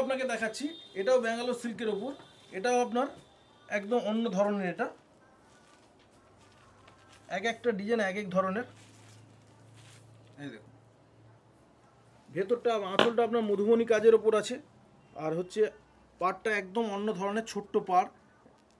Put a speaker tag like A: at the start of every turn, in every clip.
A: আপনাকে দেখাচ্ছি, এটাও ব্যাঙ্গালোর সিল্কের ওপর এটাও আপনার একদম অন্য ধরনের এটা। এক একটা ডিজাইন এক এক ধরনের। ভেতরটা, আঁচলটা আপনার মধুবনী কাজের ওপর আছে, আর হচ্ছে পাড়টা একদম অন্য ধরনের ছোট্ট পাড়।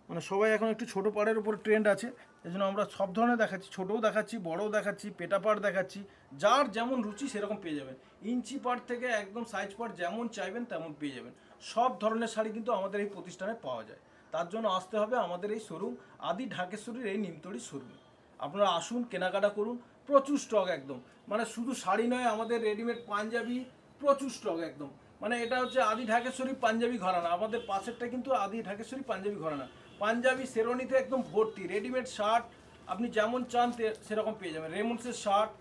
A: মানে সবাই এখন একটু ছোট পাড়ের উপর ট্রেন্ড আছে এই জন্য আমরা সব ধরনের দেখাচ্ছি, ছোটও দেখাচ্ছি, বড়ও দেখাচ্ছি, পেটা পাড় দেখাচ্ছি। যার যেমন রুচি সেরকম পেয়ে যাবেন। ইঞ্চি পাড় থেকে একদম সাইজ পাট যেমন চাইবেন তেমন পেয়ে যাবেন। সব ধরনের শাড়ি কিন্তু আমাদের এই প্রতিষ্ঠানে পাওয়া যায়। তার জন্য আসতে হবে আমাদের এই শোরুম আদি ঢাকেশ্বরীর এই নিমতড়ি শোরুমে আপনারা আসুন, কেনাকাটা করুন, প্রচুর স্টক একদম। মানে শুধু শাড়ি নয়, আমাদের রেডিমেড পাঞ্জাবি প্রচুর স্টক একদম। মানে এটা হচ্ছে আদি ঢাকেশ্বরী পাঞ্জাবি ঘরানা। আমাদের পাশেরটা কিন্তু আদি ঢাকেশ্বরী পাঞ্জাবি ঘরানা। পাঞ্জাবি শেরওয়ানিতে একদম ভর্তি রেডিমেড শার্ট আপনি যেমন চান সেরকম পেয়ে যাবেন। রেমন্ডসের শার্ট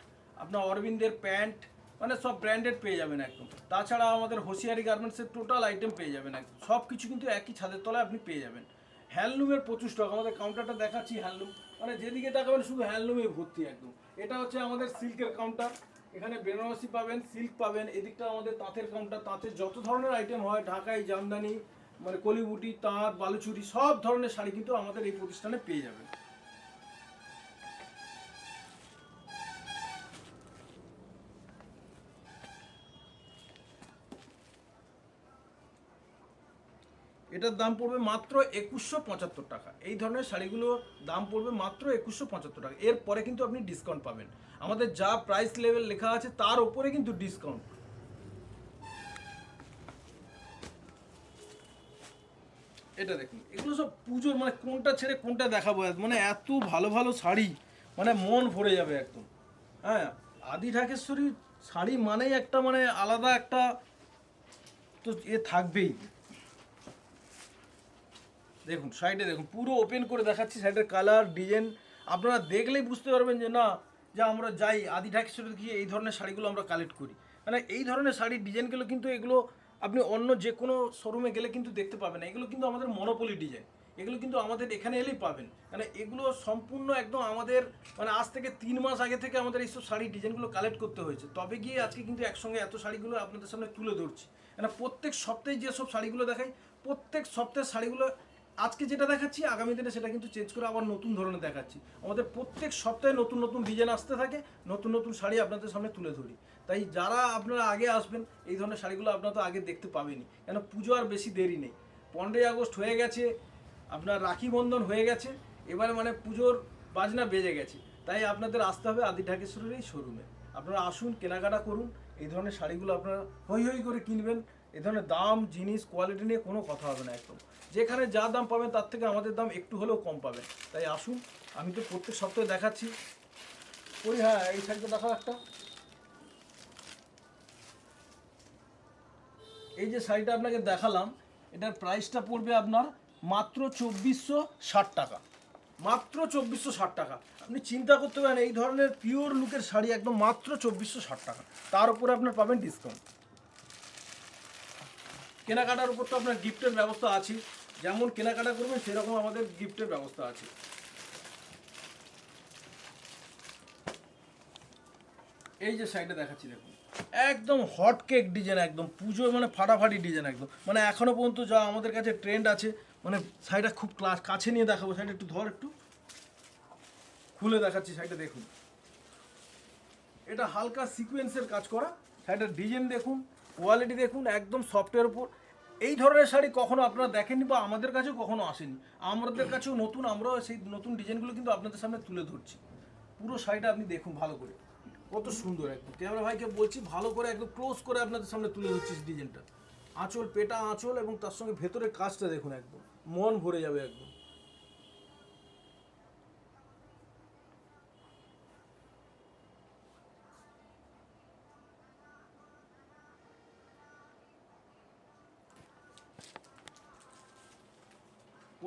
A: আপনার অরবিন্দের প্যান্ট মানে সব ব্র্যান্ডেড পেয়ে যাবেন একদম। তাছাড়া আমাদের হোশিয়ারি গার্মেন্টসের টোটাল আইটেম পেয়ে যাবেন একদম। সব কিছু কিন্তু একই ছাদের তলায় আপনি পেয়ে যাবেন। হ্যান্ডলুমের প্রচুর স্টক আমাদের কাউন্টারটা দেখাচ্ছি হ্যান্ডলুম। মানে যেদিকে তাকাবেন শুধু হ্যান্ডলুমে ভর্তি একদম। এটা হচ্ছে আমাদের সিল্কের কাউন্টার এখানে বেনারসি পাবেন, সিল্ক পাবেন, এদিকটা আমাদের তাঁতের কাউন্টার তাঁতের যত ধরনের আইটেম হয়, ঢাকাই, জামদানি মানে কলিবুটি, তাঁত, বালুচুরি, সব ধরনের শাড়ি কিন্তু আমাদের এই প্রতিষ্ঠানে পেয়ে যাবেন। এটার দাম পড়বে মাত্র একুশশো পঁচাত্তর টাকা। এই ধরনের শাড়িগুলোর দাম পড়বে মাত্র একুশশো পঁচাত্তর টাকা। এরপরে কিন্তু আপনি ডিসকাউন্ট পাবেন। আমাদের যা প্রাইস লেভেল লেখা আছে, তার উপরে কিন্তু ডিসকাউন্ট এটা দেখুন, এগুলো সব পুজোর মানে কোনটা ছেড়ে কোনটা দেখাবো? মানে এত ভালো ভালো শাড়ি মানে মন ভরে যাবে একদম। হ্যাঁ আদি ঢাকেশ্বরী শাড়ি মানেই একটা মানে আলাদা একটা তো এ থাকবেই। দেখুন সাইডে দেখুন, পুরো ওপেন করে দেখাচ্ছি সাইডের কালার ডিজাইন আপনারা দেখলেই বুঝতে পারবেন যে না, যে আমরা যাই, আদি ঢাকেশ্বরে গিয়ে এই ধরনের শাড়িগুলো আমরা কালেক্ট করি। মানে এই ধরনের শাড়ির ডিজাইনগুলো কিন্তু এগুলো আপনি অন্য যে কোনো শোরুমে গেলে কিন্তু দেখতে পাবেন না। এগুলো কিন্তু আমাদের মনোপলি ডিজাইন এগুলো কিন্তু আমাদের এখানে এলেই পাবেন। মানে এগুলো সম্পূর্ণ একদম আমাদের মানে আজ থেকে তিন মাস আগে থেকে আমাদের এইসব শাড়ি ডিজাইনগুলো কালেক্ট করতে হয়েছে। তবে গিয়ে আজকে কিন্তু একসঙ্গে এত শাড়িগুলো আপনাদের সামনে তুলে ধরছি। মানে প্রত্যেক সপ্তাহে যেসব শাড়িগুলো দেখাই, প্রত্যেক সপ্তাহের শাড়িগুলো আজকে যেটা দেখাচ্ছি, আগামী দিনে সেটা কিন্তু চেঞ্জ করে আবার নতুন ধরনের দেখাচ্ছি। আমাদের প্রত্যেক সপ্তাহে নতুন নতুন ডিজাইন আসতে থাকে, নতুন নতুন শাড়ি আপনাদের সামনে তুলে ধরি। তাই যারা আপনারা আগে আসবেন, এই ধরনের শাড়িগুলো আপনারা তো আগে দেখতে পাবেনই। কেন পুজো আর বেশি দেরি নেই। পনেরোই আগস্ট হয়ে গেছে, আপনার রাখি বন্ধন হয়ে গেছে, এবারে মানে পুজোর বাজনা বেজে গেছে। তাই আপনাদের আসতে হবে আদি ঢাকেশ্বরের এই শোরুমে আপনারা আসুন, কেনাকাটা করুন, এই ধরনের শাড়িগুলো আপনারা হই হই করে কিনবেন। এই ধরনের দাম, জিনিস কোয়ালিটি নিয়ে কোনো কথা হবে না একদম। যেখানে যা দাম পাবেন, তার থেকে আমাদের দাম একটু হলেও কম পাবেন। তাই আসুন, আমি তো প্রত্যেক সপ্তাহে দেখাচ্ছি। ওই হ্যাঁ এই শাড়িটা দেখাও একটা। এই যে শাড়িটা আপনাকে দেখালাম, এটার প্রাইসটা পড়বে আপনার মাত্র চব্বিশশো ষাট টাকা। মাত্র চব্বিশশো ষাট টাকা। আপনি চিন্তা করতে পারেন, এই ধরনের পিওর লুকের শাড়ি একদম মাত্র চব্বিশশো ষাট টাকা। তার উপরে আপনার পাবেন ডিসকাউন্ট কেনাকাটার উপর তো আপনার গিফটের ব্যবস্থা আছে যেমন কেনাকাটা করবেন, সেরকম আমাদের গিফটের ব্যবস্থা আছে। এই যে সাইডে দেখাচ্ছি, দেখুন। একদম হট কেক ডিজাইন, একদম পুজো মানে ফাটাফাটি ডিজাইন একদম। মানে এখনও পর্যন্ত যা আমাদের কাছে ট্রেন্ড আছে মানে শাড়িটা খুব ক্লাস কাছে নিয়ে দেখাবো। শাড়িটা একটু ধর একটু। খুলে দেখাচ্ছি শাড়িটা, দেখুন। এটা হালকা সিকোয়েন্সের কাজ করা। শাড়িটার ডিজাইন দেখুন কোয়ালিটি দেখুন, একদম সফটের উপর। এই ধরনের শাড়ি কখনো আপনারা দেখেননি বা আমাদের কাছেও কখনো আসেনি। আমাদের কাছেও নতুন, আমরাও সেই নতুন ডিজাইনগুলো কিন্তু আপনাদের সামনে তুলে ধরছি। পুরো শাড়িটা আপনি দেখুন ভালো করে। কত সুন্দর একদম। ক্যামেরা ভাইকে বলছি, ভালো করে একদম ক্লোজ করে আপনাদের সামনে তুলে ধরছি ডিজাইনটা। আঁচল, পেটা আঁচল এবং তার সঙ্গে ভেতরের কাজটা দেখুন একদম। মন ভরে যাবে একদম।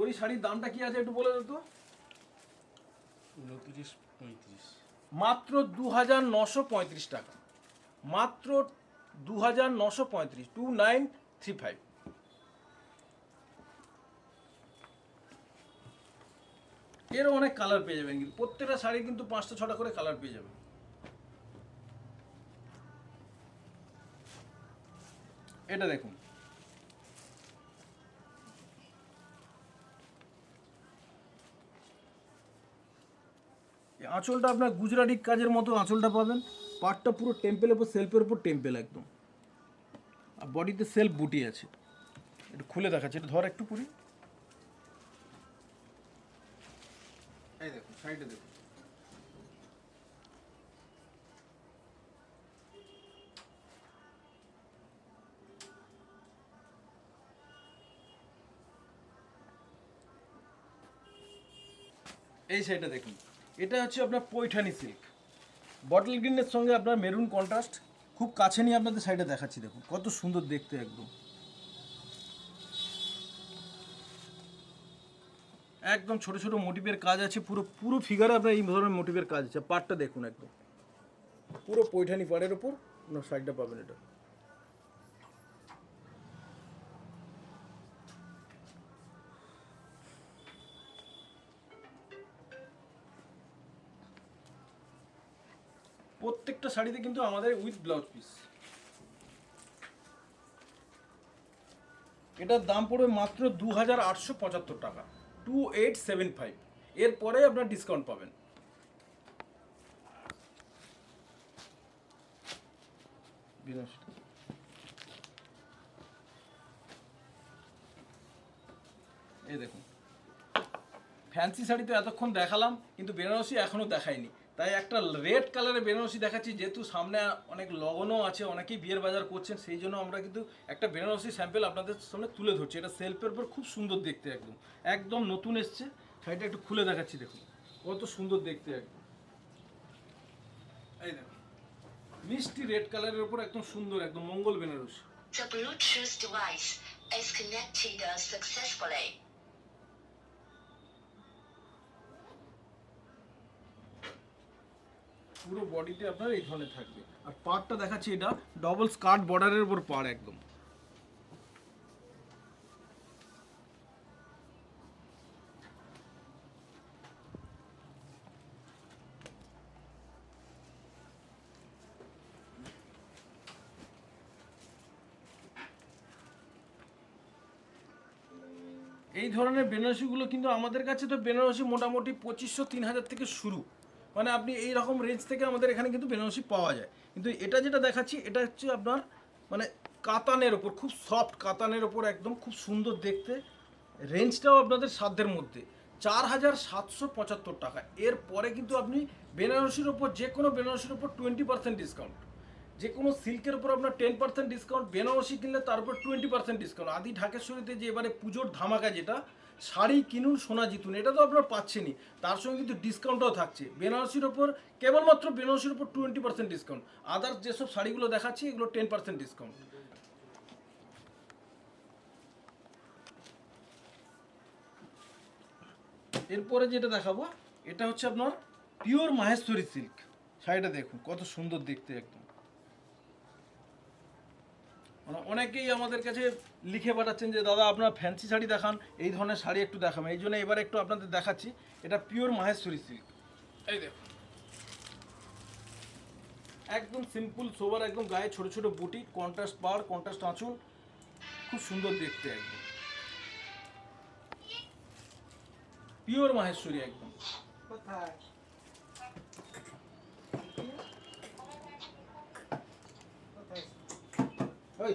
A: ওই শাড়ির দামটা কি আছে একটু বলে দাও তো?
B: উনত্রিশ পঁয়ত্রিশ।
A: মাত্র দু হাজার নশো পঁয়ত্রিশ টাকা। মাত্র দু হাজার নশো পঁয়ত্রিশ টু নাইন থ্রি ফাইভ। এরও অনেক কালার পেয়ে যাবেন কিন্তু। প্রত্যেকটা শাড়ি কিন্তু পাঁচটা ছটা করে কালার পেয়ে যাবেন। এটা দেখুন। আঁচলটা আপনার গুজরাটি কাজের মতো আঁচলটা পাবেন। পাটটা পুরো টেম্পেলের উপর সেলফের উপর টেম্পেল একদম। আর বডিতে সেলফ বুটি আছে। একটু খুলে দেখাচ্ছে এটা ধর একটু পুরি। দেখুন দেখুন এই সাইডটা দেখুন। এটা হচ্ছে আপনার পৈঠানি সিল্ক বটল গ্রিনের সঙ্গে আপনার মেরুন কন্ট্রাস্ট খুব কাছে নিয়ে আপনাদের সাইডে দেখাচ্ছি, দেখুন। কত সুন্দর দেখতে একদম। একদম ছোট ছোট মোটিভের কাজ আছে, পুরো পুরো ফিগারে আপনার এই ধরনের মোটিভের কাজ আছে। পাটটা দেখুন একদম। পুরো পৈঠানি পাড়ের ওপর আপনার সাইডটা পাবেন এটা। শাড়িতে কিন্তু আমাদের উইথ ব্লাউজ পিস এটার দাম পড়বে মাত্র দু হাজার আটশো পঁচাত্তর টাকা টু এইট সেভেন ফাইভ এরপরে আপনার ডিসকাউন্ট পাবেন। এই দেখুন। ফ্যান্সি শাড়ি তো এতক্ষণ দেখালাম, কিন্তু বেনারসি এখনও দেখাইনি তাই একটা রেড কালারের বেনারসি দেখাচ্ছি, যেহেতু সামনে অনেক লগনও আছে, অনেকেই বিয়ের বাজার করছেন, সেই জন্য আমরা কিন্তু একটা বেনারসি স্যাম্পেল আপনাদের সামনে তুলে ধরছি। এটা সেলফের উপর খুব সুন্দর দেখতে একদম। একদম নতুন এসছে। শাড়িটা একটু খুলে দেখাচ্ছি, দেখুন। কত সুন্দর দেখতে একদম। এই দেখুন। মিষ্টি রেড কালারের উপর একদম সুন্দর, একদম মঙ্গল Banarasi
B: The Bluetooth device is connected successfully.
A: পুরো বডিতে আপনার এই ধরনের থাকবে। আর পাড়টা দেখাচ্ছি এটা ডবল স্কার্ট বর্ডারের উপর পাড় একদম। এই ধরনের বেনারসিগুলো কিন্তু আমাদের কাছে তো বেনারসি মোটামুটি পঁচিশশো, তিন হাজার থেকে শুরু। মানে আপনি এই রকম রেঞ্জ থেকে আমাদের এখানে কিন্তু বেনারসি পাওয়া যায়। কিন্তু এটা যেটা দেখাচ্ছি, এটা হচ্ছে আপনার মানে কাতানের ওপর, খুব সফট কাতানের ওপর একদম খুব সুন্দর দেখতে। রেঞ্জটাও আপনাদের সাধ্যের মধ্যে। চার হাজার সাতশো পঁচাত্তর টাকা। এরপরে কিন্তু আপনি বেনারসির ওপর, যে কোনো বেনারসির ওপর টোয়েন্টি পার্সেন্ট ডিসকাউন্ট যে কোনো সিল্কের উপর আপনার টেন পার্সেন্ট ডিসকাউন্ট বেনারসি কিনলে তার উপর টোয়েন্টি পার্সেন্ট ডিসকাউন্ট আদি ঢাকেশ্বরীতে যে এবারে পুজোর ধামাকা যেটা শাড়ি কিনুন, সোনা জিতুন, এটা তো আপনার পাচ্ছেনই। তার সঙ্গে কিন্তু ডিসকাউন্টও থাকছে। বেনারসির ওপর কেবলমাত্র বেনারসির ওপর টোয়েন্টি পার্সেন্ট ডিসকাউন্ট আদার্স যেসব শাড়িগুলো দেখাচ্ছি, এগুলো টেন পার্সেন্ট ডিসকাউন্ট এরপরে যেটা দেখাবো, এটা হচ্ছে আপনার পিওর মাহেশ্বরী সিল্ক শাড়িটা দেখুন, কত সুন্দর দেখতে একদম। মানে অনেকেই আমাদের কাছে লিখে পাঠাচ্ছেন যে দাদা আপনার ফ্যান্সি শাড়ি দেখান এই ধরনের শাড়ি একটু দেখাবেন এই জন্য এবার একটু আপনাদের দেখাচ্ছি। এটা পিওর মাহেশ্বরী সিল্ক এই দেখুন। একদম সিম্পল সোবার একদম গায়ে ছোট ছোট বুটি কন্ট্রাস্ট পার কন্ট্রাস্ট আঁচল খুব সুন্দর দেখতে একদম। পিওর মাহেশ্বরী একদম। ওই